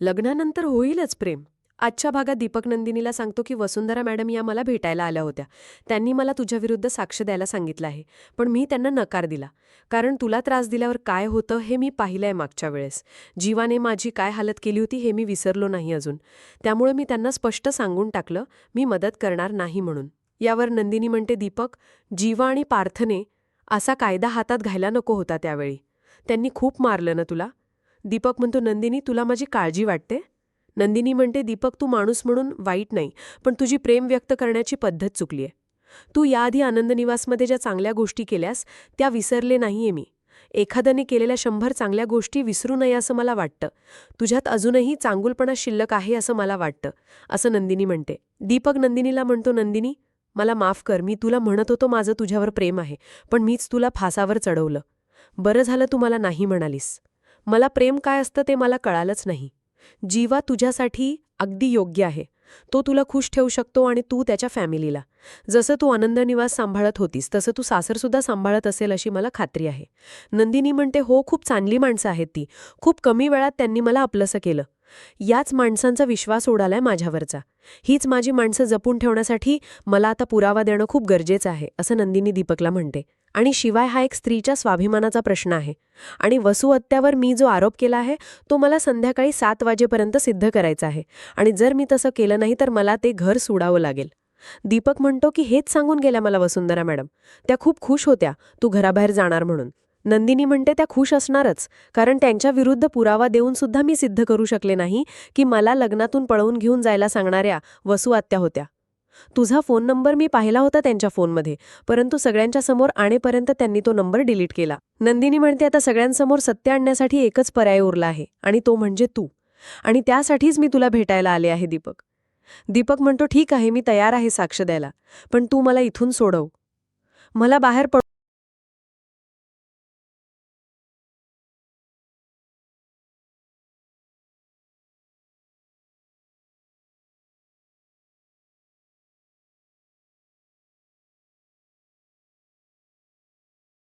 लग्नानंतर होईलच प्रेम. आजच्या भागात दीपक नंदिनीला सांगतो की वसुंधरा मॅडम या मला भेटायला आल्या होत्या. त्यांनी मला तुझ्याविरुद्ध साक्ष द्यायला सांगितलं आहे पण मी त्यांना नकार दिला. कारण तुला त्रास दिल्यावर काय होतं हे मी पाहिलंय मागच्या वेळेस. जीवाने माझी काय हालत केली होती हे मी विसरलो नाही अजून. त्यामुळे मी त्यांना स्पष्ट सांगून टाकलं मी मदत करणार नाही म्हणून. यावर नंदिनी म्हणते दीपक जीवा आणि पार्थने असा कायदा हातात घ्यायला नको होता त्यावेळी. त्यांनी खूप मारलं ना तुला? दीपक म्हणतो नंदिनी तुला माझी काळजी वाटते? नंदिनी म्हणते दीपक तू माणूस म्हणून वाईट नाही पण तुझी प्रेम व्यक्त करण्याची पद्धत चुकली आहे. तू याआधी आनंदनिवासमध्ये ज्या चांगल्या गोष्टी केल्यास त्या विसरले नाहीये मी. एखाद्याने केलेल्या शंभर चांगल्या गोष्टी विसरू नये असं मला वाटतं. तुझ्यात अजूनही चांगुलपणा शिल्लक आहे असं मला वाटतं असं नंदिनी म्हणते. दीपक नंदिनीला म्हणतो नंदिनी मला माफ कर. मी तुला म्हणत होतो माझं तुझ्यावर प्रेम आहे पण मीच तुला फासावर चढवलं. बरं झालं तू मला नाही म्हणालीस. मला प्रेम काय असतं ते मला कळालंच नाही. जीवा तुझ्यासाठी अगदी योग्य आहे. तो तुला खुश ठेवू शकतो आणि तू त्याच्या फॅमिलीला. जसं तू आनंद निवास सांभाळत होतीस तसं तू सासरसुद्धा सांभाळत असेल अशी मला खात्री आहे. नंदिनी म्हणते हो खूप चांगली माणसं आहेत ती. खूप कमी वेळात त्यांनी मला आपलंसं केलं. याच माणसांचा विश्वास उडालाय माझ्यावरचा. हीच माझी माणसं जपून ठेवण्यासाठी मला आता पुरावा देणं खूप गरजेचं आहे असं नंदिनी दीपकला म्हणते. आणि शिवाय हा एक स्त्रीच्या स्वाभिमानाचा प्रश्न आहे. आणि वसुहत्यावर मी जो आरोप केला आहे तो मला संध्याकाळी सात वाजेपर्यंत सिद्ध करायचा आहे. आणि जर मी तसं केलं नाही तर मला ते घर सोडावं लागेल. दीपक म्हणतो की हेच सांगून गेल्या मला वसुंधरा मॅडम. त्या खूप खुश होत्या तू घराबाहेर जाणार म्हणून. नंदिनी म्हणते त्या खुश असणारच. कारण त्यांच्या विरुद्ध पुरावा देऊन सुद्धा मी सिद्ध करू शकले नाही की मला लग्नातून पळवून घेऊन जायला सांगणाऱ्या वसू आत्या होत्या. तुझा फोन नंबर मी पाहिला होता त्यांच्या फोनमध्ये परंतु सगळ्यांच्या समोर आणेपर्यंत त्यांनी तो नंबर डिलीट केला. नंदिनी म्हणते आता सगळ्यांसमोर सत्य आणण्यासाठी एकच पर्याय उरला आहे आणि तो म्हणजे तू. आणि त्यासाठीच मी तुला भेटायला आले आहे दीपक. दीपक म्हणतो ठीक आहे मी तयार आहे साक्ष द्यायला पण तू मला इथून सोडव. मला बाहेर पड